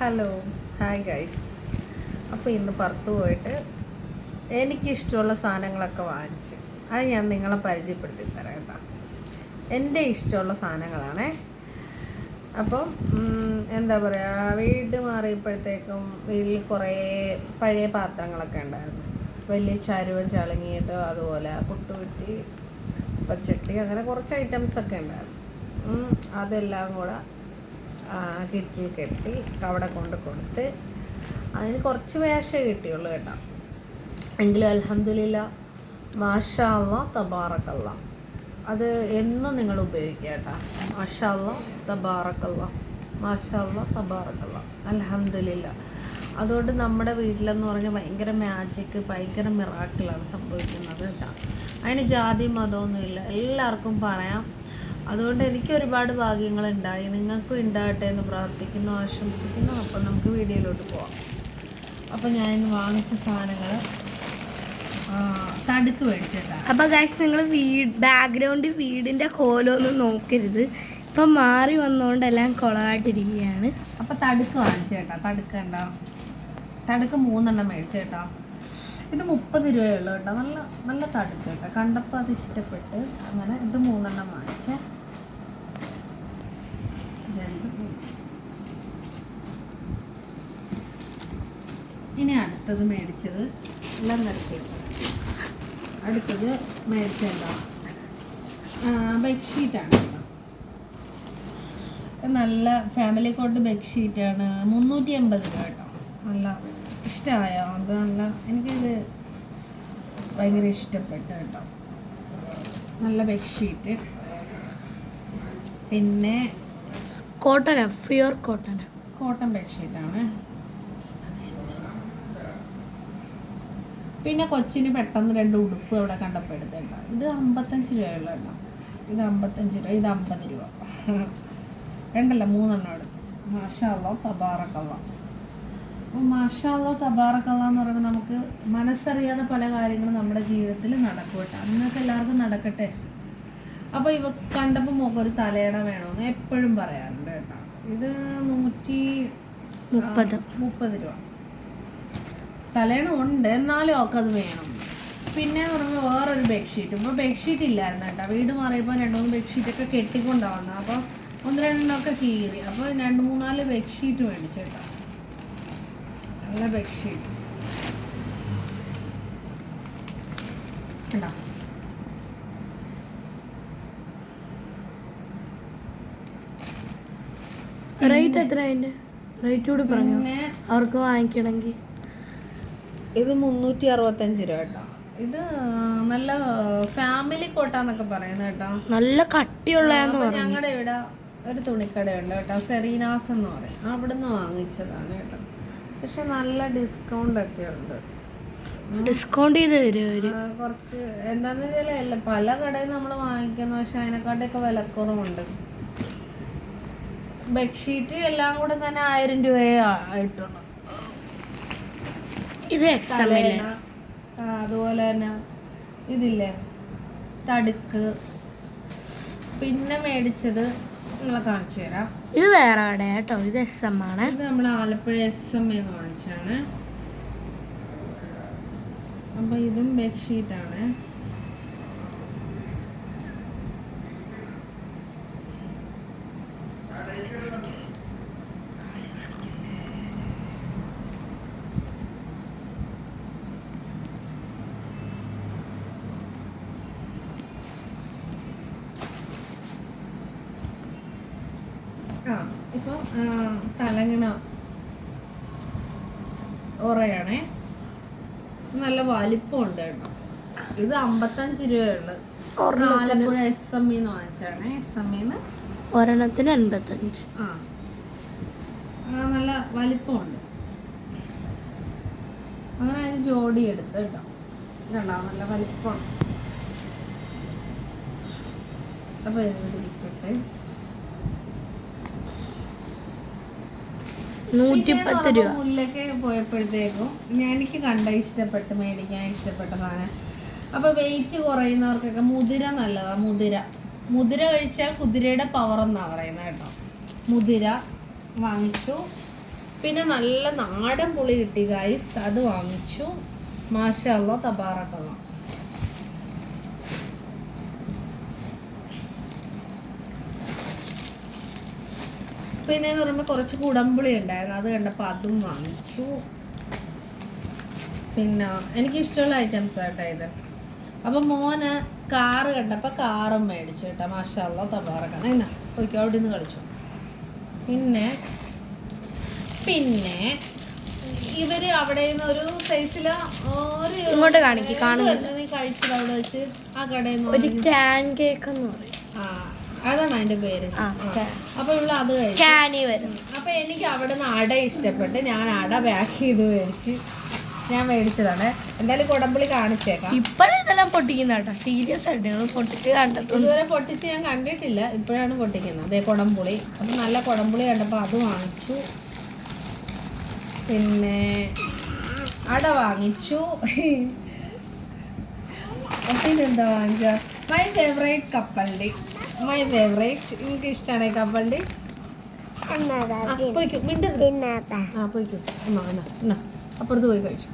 Hello hi guys അപ്പോൾ ഇന്ന് പുറത്ത് പോയിട്ട് എനിക്കിഷ്ടമുള്ള സാധനങ്ങളൊക്കെ വാങ്ങിച്ചു അത് ഞാൻ നിങ്ങളെ പരിചയപ്പെടുത്തി തരാം കേട്ടോ. എന്റെ ഇഷ്ടമുള്ള സാധനങ്ങളാണേ. അപ്പം ഉം, എന്താ പറയുക വീട് മാറിയപ്പോഴത്തേക്കും വീട്ടിൽ കുറേ പഴയ പാത്രങ്ങളൊക്കെ ഉണ്ടായിരുന്നു. വലിയ ചരുവം ചളുങ്ങിയത് അതുപോലെ പുട്ടുകുറ്റി പച്ചട്ടി അങ്ങനെ കുറച്ച് ഐറ്റംസൊക്കെ ഉണ്ടായിരുന്നു. അതെല്ലാം കൂടെ കിറ്റിൽ കെട്ടി അവിടെ കൊണ്ട് കൊടുത്ത് അതിന് കുറച്ച് വേഷേ കിട്ടിയുള്ളൂ കേട്ടോ. എങ്കിലും അലഹമില്ല മാഷാള്ള തബാറക്കല്ല. അത് എന്നും നിങ്ങൾ ഉപയോഗിക്കുക കേട്ടോ. മാഷാള്ള തബാറക്കല്ല. മാഷാള്ള തബാറക്കല്ല. അലഹമില്ല അതുകൊണ്ട് നമ്മുടെ വീട്ടിലെന്ന് പറഞ്ഞാൽ ഭയങ്കര മാജിക്ക് ഭയങ്കര മിറാക്കിളാണ് സംഭവിക്കുന്നത് കേട്ടോ. അതിന് ജാതി മതമൊന്നുമില്ല. എല്ലാവർക്കും പറയാം. അതുകൊണ്ട് എനിക്ക് ഒരുപാട് ഭാഗ്യങ്ങൾ ഉണ്ടായി നിങ്ങൾക്കും ഉണ്ടാകട്ടെ എന്ന് പ്രാർത്ഥിക്കുന്നു ആശംസിക്കുന്നു. അപ്പം നമുക്ക് വീഡിയോയിലോട്ട് പോവാം. അപ്പം ഞാൻ ഇന്ന് വാങ്ങിച്ച സാധനങ്ങൾ തടുക്ക് മേടിച്ചിട്ടാണ് അപ്പം ഗൈസ് നിങ്ങൾ വീട് ബാക്ക്ഗ്രൗണ്ട് വീടിന്റെ കോലമൊന്നും നോക്കരുത്. ഇപ്പം മാറി വന്നുകൊണ്ടെല്ലാം എല്ലാം കൊളമായിട്ടിരിക്കുകയാണ് അപ്പം തടുക്ക് വാങ്ങിച്ചേട്ടാ. തടുക്കണ്ട തടുക്ക് മൂന്നെണ്ണം മേടിച്ചേട്ടാ. ഇത് മുപ്പത് രൂപയുള്ളൂ കേട്ടോ. നല്ല നല്ല തടുക്ക് കേട്ടോ. കണ്ടപ്പോൾ അത് ഇഷ്ടപ്പെട്ട് അങ്ങനെ ഇത് മൂന്നെണ്ണം വാങ്ങിച്ചേ രണ്ട് മൂന്ന്. ഇനി അടുത്തത് മേടിച്ചത് എല്ലാം നിരത്തിയിട്ട് അടുത്തത് മേടിച്ചെന്താ ബെഡ്ഷീറ്റാണ് നല്ല ഫാമിലി കോട്ട് ബെഡ്ഷീറ്റാണ്. മുന്നൂറ്റി എൺപത് രൂപ കേട്ടോ. നല്ല ഇഷ്ടമായോ? അത് നല്ല എനിക്കിത് ഭയങ്കര ഇഷ്ടപ്പെട്ടു കേട്ടോ. നല്ല ബെഡ്ഷീറ്റ്. പിന്നെ കോട്ടൺ ഫ്യൂർ കോട്ടൺ കോട്ടൺ ബെഡ്ഷീറ്റാണ്. പിന്നെ കൊച്ചിന് പെട്ടെന്ന് രണ്ട് ഉടുപ്പ് അവിടെ കണ്ടപ്പോൾ ഇത് അമ്പത്തഞ്ച് രൂപയുള്ള കേട്ടോ. ഇത് അമ്പത്തഞ്ച് രൂപ ഇത് അമ്പത് രൂപ. രണ്ടല്ല മൂന്നെണ്ണം എടുത്തു. മാഷാല്ലോ തബാറക്കള്ള അപ്പോൾ മാഷാല്ലോ തബാറക്കള്ള എന്ന് പറയുമ്പോൾ നമുക്ക് മനസ്സറിയാതെ പല കാര്യങ്ങളും നമ്മുടെ ജീവിതത്തിൽ നടക്കും കേട്ടോ. അന്നൊക്കെ എല്ലാവർക്കും നടക്കട്ടെ. അപ്പോൾ ഇവ കണ്ടപ്പോൾ മുഖം ഒരു തലയണ വേണമെന്ന് എപ്പോഴും പറയാറുണ്ട് കേട്ടോ. ഇത് നൂറ്റി മുപ്പത്. മുപ്പത് രൂപ. തലേണ ഉണ്ട്. എന്നാലും അവൾക്കത് അത് വേണം. പിന്നെ പറയുമ്പോൾ വേറൊരു ബെഡ്ഷീറ്റ് ഇപ്പോൾ ബെഡ്ഷീറ്റ് ഇല്ലായിരുന്നു കേട്ടോ. വീട് മാറിയപ്പോൾ രണ്ട് മൂന്ന് ബെഡ്ഷീറ്റൊക്കെ കെട്ടിക്കൊണ്ടാവുന്നു. അപ്പോൾ ഒന്ന് രണ്ടെണ്ണമൊക്കെ കീറി. അപ്പോൾ രണ്ട് മൂന്നാൽ ബെഡ്ഷീറ്റ് മേടിച്ചു കേട്ടോ. നല്ല ബെഡ്ഷീറ്റ് കണ്ടോ? റേറ്റ് എത്ര അതിന്റെ റേറ്റ് കൂടി പറഞ്ഞു. പിന്നെ അവർക്ക് വാങ്ങിക്കണമെങ്കിൽ. ഇത് മുന്നൂറ്റി അറുപത്തഞ്ച് രൂപ കേട്ടോ. ഇത് നല്ല ഫാമിലി കോട്ടാന്നൊക്കെ പറയുന്നത് കേട്ടോ. നല്ല കട്ടിയുള്ള ഞങ്ങളുടെ ഇവിടെ ഒരു തുണിക്കടയുണ്ട് കേട്ടോ സെറീനാസ് എന്ന് പറയും. അവിടുന്ന് വാങ്ങിച്ചതാണ് കേട്ടോ. പക്ഷെ നല്ല ഡിസ്കൗണ്ട് ഒക്കെ ഉണ്ട്. ഡിസ്കൗണ്ട് ചെയ്ത് തരും കുറച്ച് എന്താന്ന് വെച്ചാൽ അല്ല പല കടയിൽ നമ്മൾ വാങ്ങിക്കുന്നു പക്ഷെ അതിനെക്കാട്ടൊക്കെ വിലക്കുറവുണ്ട്. ബെഡ്ഷീറ്റ് എല്ലാം കൂടെ തന്നെ ആയിരം രൂപയെ ആ- ആയിട്ടുള്ളൂ ഇത് എസ് എം എൽ തലേണ, ആ, അതുപോലെ തന്നെ ഇതില്ലേ? തടുക്ക്. പിന്നെ മേടിച്ചത് നിങ്ങളെ കാണിച്ചു തരാം. ഇത് വേറെ കട കേട്ടോ. ഇത് എസ് എം ആണ്. ഇത് നമ്മൾ ആലപ്പുഴ എസ് എം എന്ന് വാങ്ങിച്ചാണ് അപ്പൊ ഇതും ബെഡ്ഷീറ്റ് ഇപ്പൊ തലങ്ങണ ഉറയാണേ നല്ല വലിപ്പമുണ്ട് കേട്ടോ. ഇത് അമ്പത്തഞ്ച് രൂപയുള്ളു. ആലപ്പുഴ എസ് എം ഇന്ന് വാങ്ങിച്ചാണ് എസ് എം ഇന്ന് ഒരെണ്ണത്തിന് എൺപത്തഞ്ച് ആ. ആ, നല്ല വലിപ്പമുണ്ട്. അങ്ങനെ അതിന് ജോഡി എടുത്ത് കേട്ടോ. കണ്ടോ നല്ല വലിപ്പമാണ് അപ്പൊ ഇവിടെ നൂറ്റിപ്പത്ത് രൂപ. വന്നപ്പോ പോയപ്പോഴത്തേക്കും ഞാൻ എനിക്ക് കണ്ട ഇഷ്ടപ്പെട്ട് മേടിക്കാൻ ഇഷ്ടപ്പെട്ട സാധനം. അപ്പൊ വെയിറ്റ് കുറയുന്നവർക്കൊക്കെ മുതിര നല്ലതാ മുതിര. മുതിര കഴിച്ചാൽ കുതിരയുടെ പവർ എന്നാ പറയുന്നത് കേട്ടോ. മുതിര വാങ്ങിച്ചു. പിന്നെ നല്ല നാടൻ പുളി കിട്ടി ഗൈസ് അത് വാങ്ങിച്ചു. മാഷ തബാറക്കള്ള പിന്നെ എന്ന് പറയുമ്പോൾ കുറച്ച് കുടംപുളി ഉണ്ടായിരുന്നു. അത് കണ്ടപ്പോൾ അതും വാങ്ങിച്ചു. പിന്നെ എനിക്ക് ഇഷ്ടമുള്ള ഐറ്റംസ് കേട്ടോ ഇത്. അപ്പം മോന് കാറ് കണ്ടപ്പോൾ കാറും മേടിച്ചു കേട്ടോ. മാഷല്ല തബാറക്ക എന്നാ പോയിക്കോ അവിടെ നിന്ന് കളിച്ചു. പിന്നെ പിന്നെ ഇവർ അവിടെ നിന്ന് ഒരു സൈസിൽ ഒരു ഇങ്ങോട്ട് കാണിക്കും കാണുന്നില്ല. നീ കഴിച്ചത് അവിടെ വെച്ച് ആ കടയിൽ നിന്ന് ഒരു ക്യാൻ കേക്ക് എന്ന് പറയും. അതാണ് അതിന്റെ പേര്. അപ്പൊ ഇവിടെ അത് കഴിച്ചു. വരും. അപ്പൊ എനിക്ക് അവിടെ നിന്ന് അട ഇഷ്ടപ്പെട്ട് ഞാൻ അട പാക്ക് ചെയ്ത് മേടിച്ച് ഞാൻ മേടിച്ചതാണ്. എന്തായാലും കുടംപുളി കാണിച്ചേക്കാം. ഇപ്പോഴും ഇതെല്ലാം പൊട്ടിക്കുന്ന കേട്ടോ. സീരിയസ് ആയിട്ട് പൊട്ടിച്ച് കണ്ടിട്ടുണ്ട്. ഇതുവരെ പൊട്ടിച്ച് ഞാൻ കണ്ടിട്ടില്ല. ഇപ്പോഴാണ് പൊട്ടിക്കുന്നത്. അതേ കുടംപുളി. അപ്പം നല്ല കുടംപുളി കണ്ടപ്പോൾ അത് വാങ്ങിച്ചു. പിന്നെ അട വാങ്ങിച്ചു. പിന്നെന്താ വാങ്ങിച്ച മൈ ഫേവറേറ്റ് കപ്പലണ്ടി മൈ ഫേവറേറ്റ് എനിക്ക് ഇഷ്ടമാണ് കപ്പലണ്ടി? ആ, പോയിക്കോ. മിണ്ടരുത്. ആ പോയിക്കോ. എന്നാ എന്നാ എന്നാ അപ്പുറത്ത് പോയി കഴിച്ചു.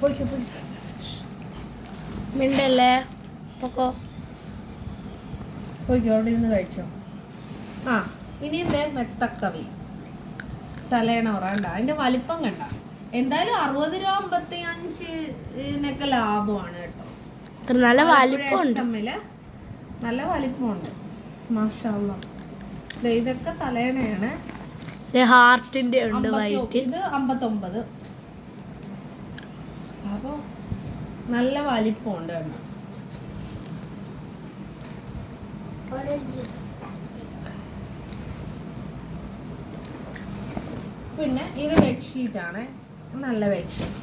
പോയിക്കോ പോയിക്കോ. മിണ്ടല്ലേ? പൊക്കോ. പോയിക്കോ അവിടെ ഇരുന്ന് കഴിച്ചോ. ആ ഇനി എന്തേ മെത്തക്കവി തലേണ ഉറണ്ട അതിന്റെ വലിപ്പം കണ്ട. എന്തായാലും അറുപത് രൂപ അമ്പത്തി അഞ്ചിനൊക്കെ ലാഭമാണ് കേട്ടോ. ഇത്ര നല്ല വലിപ്പമുണ്ട്. നല്ല വലിപ്പമുണ്ട്. മാഷാള്ള ഇതൊക്കെ തലേണയാണ്. ഹാർട്ടിന്റെ ഉണ്ട് വൈറ്റ്. ഇത് അമ്പത്തൊമ്പത്. അപ്പൊ നല്ല വലിപ്പമുണ്ട് കേട്ടോ പിന്നെ ഇത് ബെഡ്ഷീറ്റ് ആണ് നല്ല ബെഡ്ഷീറ്റ്.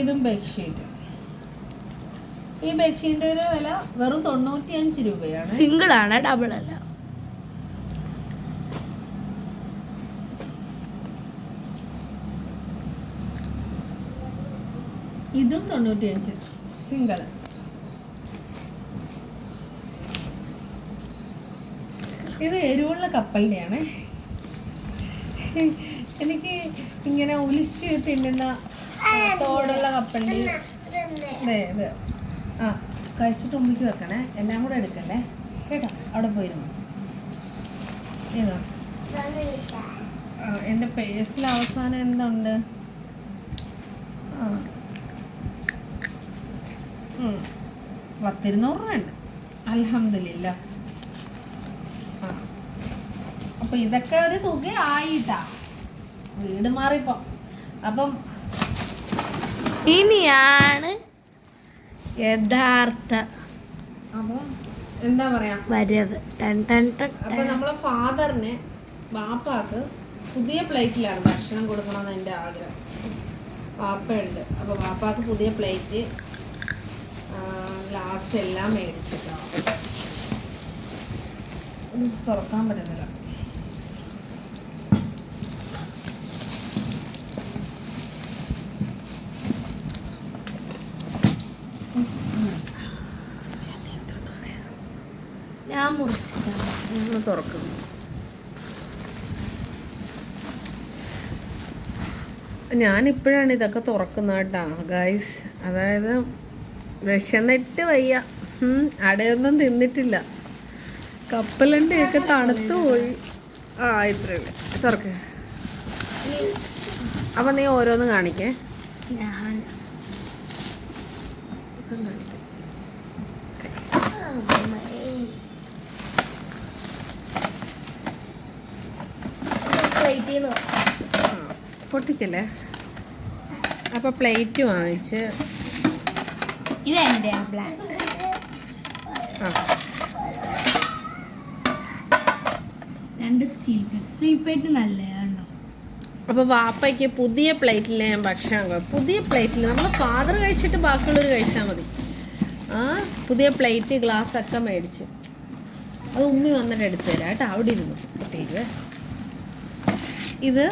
ഇതും ബെഡ്ഷീറ്റ്. ഈ ബെഡ്ഷീറ്റിന്റെ ഒരു വില വെറും തൊണ്ണൂറ്റി അഞ്ച് രൂപയാണ്. സിംഗിൾ ആണ് ഡബിൾ അല്ല ഇതും തൊണ്ണൂറ്റി അഞ്ച് സിംഗിൾ ഇത് എരിവുള്ള കപ്പലിന്റെയാണ് എനിക്ക് ഇങ്ങനെ ഒലിച്ച് തിന്നുന്ന തോടുള്ള കപ്പുണ്ട്. അതെ അതെ ആ കഴിച്ചിട്ട് ഉമ്മിക്ക് വെക്കണേ. എല്ലാം കൂടെ എടുക്കല്ലേ? കേട്ടോ? അവിടെ പോയിരുന്നു. ഏതാ ആ, എന്റെ പേഴ്സിൽ അവസാനം എന്തുണ്ട്? ആ. ഉം. പത്തിരുന്നൂറ് രൂപ ഉണ്ട്. അലഹമില്ല ആ. അപ്പൊ ഇതൊക്കെ ഒരു തുക ആയിട്ടാ വീട് മാറിപ്പോ. അപ്പം ഇനിയാണ് യഥാർത്ഥ എന്താ പറയാ? വരവ്. അപ്പൊ. നമ്മളെ ഫാദറിന് ബാപ്പാക്ക് പുതിയ പ്ലേറ്റിലാണ് ഭക്ഷണം കൊടുക്കണമെന്ന് എന്റെ ആഗ്രഹം. ബാപ്പയുണ്ട്. അപ്പൊ ബാപ്പാക്ക് പുതിയ പ്ലേറ്റ് ഗ്ലാസ് എല്ലാം മേടിച്ചിട്ടോ ഇത് തുറക്കാൻ പറ്റുന്നില്ല. മുറിച്ചിട്ടാണ്. തുറക്കുന്നു ഞാനിപ്പോഴാണ് ഇതൊക്കെ തുറക്കുന്നത് കേട്ടോ ഗൈസ് അതായത് വിശന്നിട്ട് വയ്യ. അടയൊന്നും തിന്നിട്ടില്ല. കപ്പലണ്ടിയൊക്കെ തണുത്തു പോയി. ആ ഇത്രയുള്ളൂ തുറക്ക്. അപ്പം നീ ഓരോന്ന് കാണിക്കേ. പൊട്ടിക്കല്ലേ? അപ്പോൾ പ്ലേറ്റ് വാങ്ങിച്ച് അപ്പൊ ബ്ലാക്ക് ആ രണ്ട് സ്റ്റീൽ പ്ലേറ്റ് സ്റ്റീൽ പ്ലേറ്റ് നല്ലതാണോ അപ്പോൾ വാപ്പയ്ക്ക് പുതിയ പ്ലേറ്റിൽ ഞാൻ ഭക്ഷണം പുതിയ പ്ലേറ്റിൽ നമ്മൾ ഫാദർ കഴിച്ചിട്ട് ബാക്കിയുള്ളവർ കഴിച്ചാൽ മതി. ആ പുതിയ പ്ലേറ്റ് ഗ്ലാസ് ഒക്കെ മേടിച്ച്. അത് ഉമ്മി വന്നിട്ട് എടുത്തു തരാം. കേട്ടോ അവിടെ ഇരുന്നു. തരുവേ ഇത്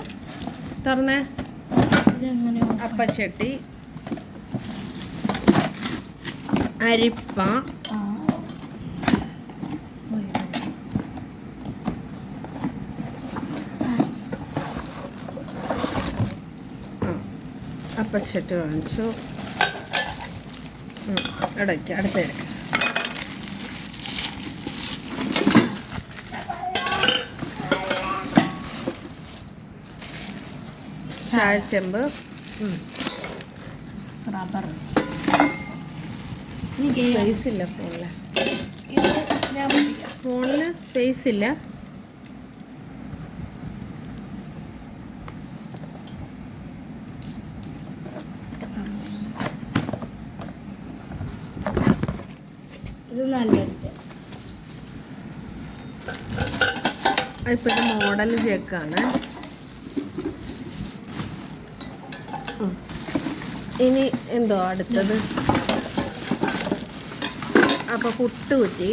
തുറന്നേ. അപ്പച്ചട്ടി. അരിപ്പ. അപ്പച്ചട്ടി വാങ്ങിച്ചു. അടയ്ക്ക അടുത്തേക്ക്. ചായച്ചെമ്പ്. റബ്ബർ. സ്പേസ് ഇല്ല ഫോണിൽ. ഫോണിൽ സ്പേസ് ഇല്ല. ഇപ്പോഴത്തെ മോഡൽ ചേക്കാണ് ഇനി എന്തോ അടുത്തത്? അപ്പോൾ പുട്ട് കുറ്റി.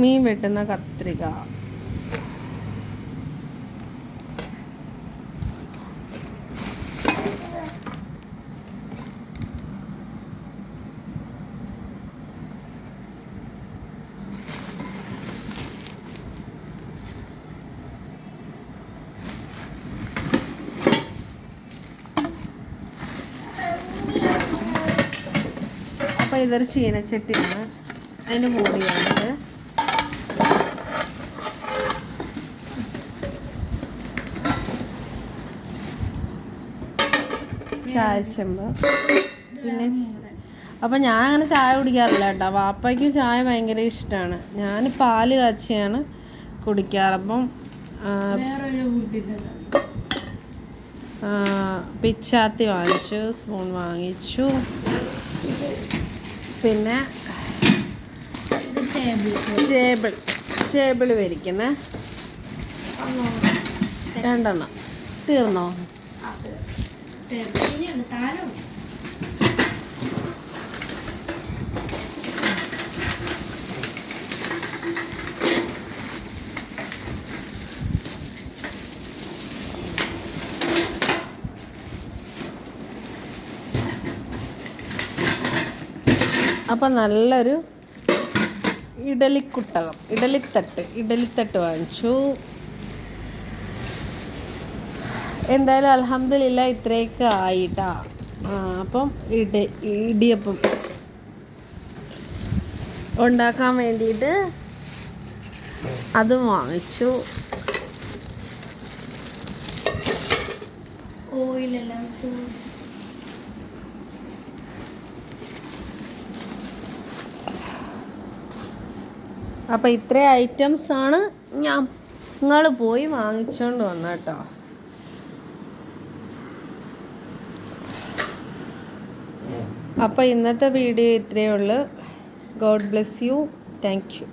മീൻ വെട്ടുന്ന കത്രിക. അപ്പോൾ ഇതൊരു ചീനച്ചട്ടിയാണ്. അതിന് മൂടിയാണിത് ചായച്ചെമ്പ്. പിന്നെ അപ്പം ഞാൻ അങ്ങനെ ചായ കുടിക്കാറില്ല കേട്ടോ. വാപ്പയ്ക്ക് ചായ ഭയങ്കര ഇഷ്ടമാണ് ഞാൻ പാൽ കാച്ചിയാണ് കുടിക്കാറ്. അപ്പം പിച്ചാത്തി വാങ്ങിച്ചു സ്പൂൺ വാങ്ങിച്ചു. പിന്നെ ടേബിൾ. ടേബിൾ വരിക്കുന്നേ രണ്ടെണ്ണം. തീർന്നോ? ഇനിയാണ് സാധനം അപ്പം നല്ലൊരു ഇഡലിക്കുട്ടകം ഇഡലിത്തട്ട് ഇഡലിത്തട്ട് വാങ്ങിച്ചു. എന്തായാലും അലഹമില്ല ഇത്രയൊക്കെ ആയിട്ടാ. അപ്പം ഇടി ഇടിയപ്പം ഉണ്ടാക്കാൻ വേണ്ടിയിട്ട് അതും വാങ്ങിച്ചു. ഓയിലെല്ലാം ഇട്ട് അപ്പം ഇത്ര ആണ് ഞാൻ നിങ്ങൾ പോയി വാങ്ങിച്ചോണ്ട് വന്ന കേട്ടോ അപ്പോൾ ഇന്നത്തെ വീഡിയോ ഇത്രയേ ഉള്ളൂ. God bless you thank you